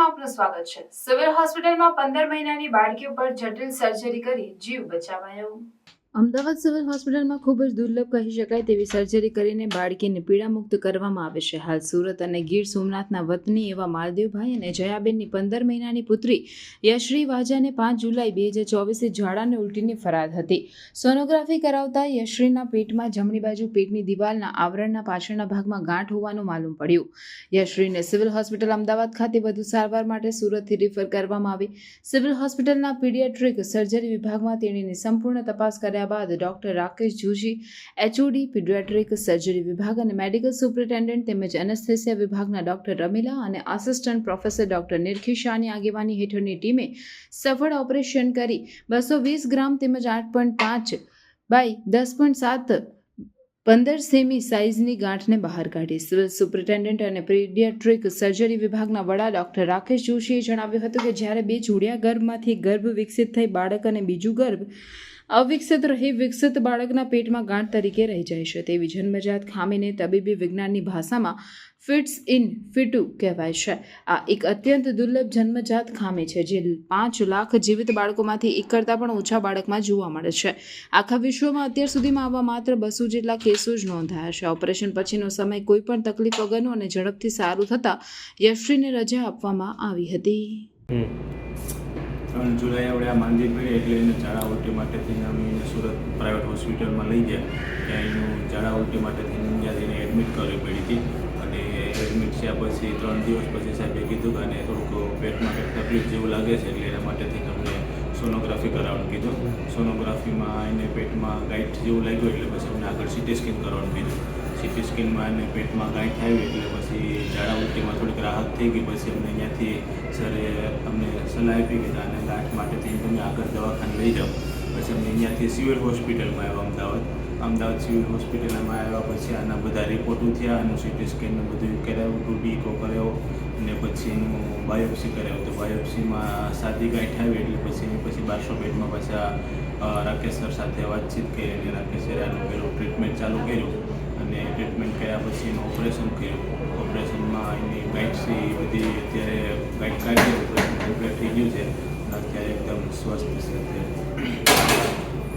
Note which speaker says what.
Speaker 1: આપનું સ્વાગત છે. સિવિલ હોસ્પિટલમાં પંદર મહિનાની બાળકી ઉપર જટિલ સર્જરી કરી જીવ બચાવાયો. અમદાવાદ સિવિલ હોસ્પિટલમાં ખૂબ જ દુર્લભ કહી શકાય તેવી સર્જરી કરીને બાળકીને પીડામુક્ત કરવામાં આવે છે. હાલ સુરત અને ગીર સોમનાથના વતની એવા માલદેવભાઈ અને જયાબેનની પંદર મહિનાની પુત્રી યશ્રી વાજાને પાંચ જુલાઈ બે હજાર ચોવીસે ઝાડાને ઉલટીની ફરિયાદ હતી. સોનોગ્રાફી કરાવતા યશ્રીના પેટમાં જમણી બાજુ પેટની દિવાલના આવરણના પાછળના ભાગમાં ગાંઠ હોવાનું માલુમ પડ્યું. યશ્રીને સિવિલ હોસ્પિટલ અમદાવાદ ખાતે વધુ સારવાર માટે સુરતથી રિફર કરવામાં આવી. સિવિલ હોસ્પિટલના પીડિયાટ્રિક સર્જરી વિભાગમાં તેણીની સંપૂર્ણ તપાસ કર્યા બાદ doctor Rakesh Joshi HOD paediatric surgery વિભાગ અને મેડિકલ સુપ્રિન્ટેન્ડન્ટ તેમજ એનેસ્થેસિયા વિભાગના ડોક્ટર રમીલા અને આસિસ્ટન્ટ પ્રોફેસર ડોક્ટર નિરખી શાહની આગેવાની હેઠળની ટીમે સફળ ઓપરેશન કરી. બસો વીસ ગ્રામ તેમજ આઠ પોઈન્ટ પાંચ બાય દસ પોઈન્ટ સાત પંદર સેમી સાઇઝની ગાંઠને બહાર કાઢી. સિવિલ સુપ્રિન્ટેન્ડન્ટ અને પીડિયાટ્રિક સર્જરી વિભાગના વડા ડોક્ટર રાકેશ જોશીએ જણાવ્યું હતું કે જ્યારે બે જોડિયા ગર્ભમાંથી ગર્ભ વિકસિત થઈ બાળક અને બીજું ગર્ભ અવિકસિત રહી વિકસિત બાળકના પેટમાં ગાંઠ તરીકે રહી જાય છે. તેવી જન્મજાત ખામીને તબીબી વિજ્ઞાનની ભાષામાં ફિટ્સ ઇન ફિટુ કહેવાય છે. આ એક અત્યંત દુર્લભ જન્મજાત ખામી છે, જે પાંચ લાખ જીવિત બાળકોમાંથી એક કરતાં પણ ઓછા બાળકમાં જોવા મળે છે. આખા વિશ્વમાં અત્યાર સુધીમાં આવા માત્ર બસો જેટલા કેસો જ નોંધાયા છે. ઓપરેશન પછીનો સમય કોઈ પણ તકલીફ વગરનો અને ઝડપથી સારું થતાં યશ્રીને રજા આપવામાં આવી હતી.
Speaker 2: ત્રણ જુલાઈ આપણે આ માંદી પડી એટલે એને ઝાડા ઉલટી માટે થઈને અમે એને સુરત પ્રાઇવેટ હોસ્પિટલમાં લઈ ગયા. ત્યાં એનું ઝાડા ઉલટી માટે થઈને ત્યાં એને એડમિટ કરવી પડી હતી. અને એડમિટ થયા પછી ત્રણ દિવસ પછી સાહેબે કીધું કે અને થોડુંક પેટમાં કંઈક તકલીફ જેવું લાગે છે એટલે એના માટે થઈને અમને સોનોગ્રાફી કરાવવાનું કીધું. સોનોગ્રાફીમાં એને પેટમાં ગાઈટ જેવું લાગ્યું એટલે પછી અમને આગળ સીટી સ્કેન કરવાનું કીધું. સીટી સ્કેનમાં એને પેટમાં ગાંઠ આવી એટલે પછી ઝાડા ઉલટીમાં થોડીક રાહત થઈ ગઈ, પછી અમને અહીંયાથી સરે અમને સલાહ આપી કે આને ગાંઠ માટે થઈને તમે આગળ દવાખાને લઈ જાઓ. પછી અમને અહીંયાથી સિવિલ હોસ્પિટલમાં આવ્યા અમદાવાદ. અમદાવાદ સિવિલ હોસ્પિટલમાં આવ્યા પછી આના બધા રિપોર્ટો થયા, આનું સીટી સ્કેનનું બધું કરાવ્યું ટુ ડીકો કર્યો અને પછી એનું બાયોપ્સી કરાવ્યું તો બાયોપ્સીમાં સાદી ગાંઠ આવી એટલે પછી એની પછી બારસો બેડમાં પાછા રાકેશ સર સાથે વાતચીત કરી અને રાકેશ સરે આનું પેલું ટ્રીટમેન્ટ ચાલુ કર્યું. અને ટ્રીટમેન્ટ કર્યા પછી એનું ઓપરેશન કર્યું. ઓપરેશનમાં એની એ બધી અત્યારે ગાઈડ કાઢી ઓપરેશન થઈ ગયું છે. અત્યારે એકદમ સ્વસ્થ છે.